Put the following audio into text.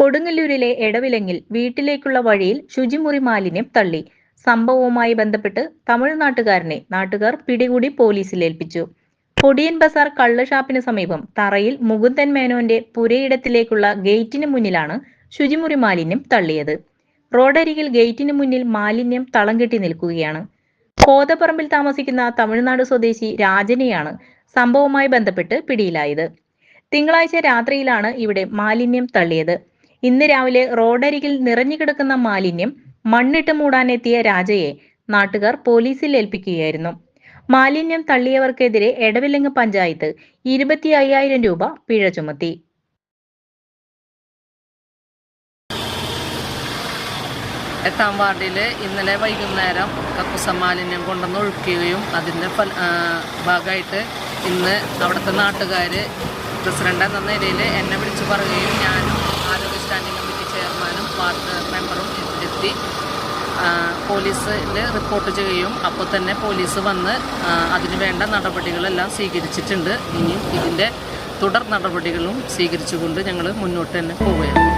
കൊടുങ്ങല്ലൂരിലെ എടവിലങ്ങിൽ വീട്ടിലേക്കുള്ള വഴിയിൽ ശുചിമുറി മാലിന്യം തള്ളി. സംഭവവുമായി ബന്ധപ്പെട്ട് തമിഴ്നാട്ടുകാരനെ നാട്ടുകാർ പിടികൂടി പോലീസിൽ ഏൽപ്പിച്ചു. പൊടിയൻ ബസാർ കള്ളുഷാപ്പിന് സമീപം തറയിൽ മുകുന്ദൻ മേനോന്റെ പുരയിടത്തിലേക്കുള്ള ഗേറ്റിന് മുന്നിലാണ് ശുചിമുറി മാലിന്യം തള്ളിയത്. റോഡരികിൽ ഗേറ്റിന് മുന്നിൽ മാലിന്യം തളം കെട്ടി നിൽക്കുകയാണ്. കോതപ്പറമ്പിൽ താമസിക്കുന്ന തമിഴ്നാട് സ്വദേശി രാജനെയാണ് സംഭവവുമായി ബന്ധപ്പെട്ട് പിടിയിലായത്. തിങ്കളാഴ്ച രാത്രിയിലാണ് ഇവിടെ മാലിന്യം തള്ളിയത്. ഇന്ന് രാവിലെ റോഡരികിൽ നിറഞ്ഞുകിടക്കുന്ന മാലിന്യം മണ്ണിട്ട് മൂടാനെത്തിയ രാജയെ നാട്ടുകാർ പോലീസിൽ ഏൽപ്പിക്കുകയായിരുന്നു. മാലിന്യം തള്ളിയവർക്കെതിരെ എടവിലങ്ങ് പഞ്ചായത്ത് ഇരുപത്തി അയ്യായിരം രൂപ പിഴ ചുമത്തി. എട്ടാം വാർഡിൽ ഇന്നലെ വൈകുന്നേരം കക്കുസ മാലിന്യം കൊണ്ടുവന്ന് ഒഴുക്കുകയും അതിന്റെ ഭാഗമായിട്ട് ഇന്ന് അവിടുത്തെ നാട്ടുകാർ പ്രസിഡന്റ് എന്ന നിലയിൽ എന്നെ വിളിച്ചു പറയുകയും ഞാനും ആ, പോലീസിൽ റിപ്പോർട്ട് ചെയ്യും അപ്പോൾ തന്നെ പോലീസ് വന്ന് അതിന് വേണ്ട നടപടികളെല്ലാം സ്വീകരിച്ചിട്ടുണ്ട്. ഇനിയും ഇതിന്റെ തുടർ നടപടികളും സ്വീകരിച്ചുകൊണ്ട് ഞങ്ങൾ മുന്നോട്ട് തന്നെ പോവുകയാണ്.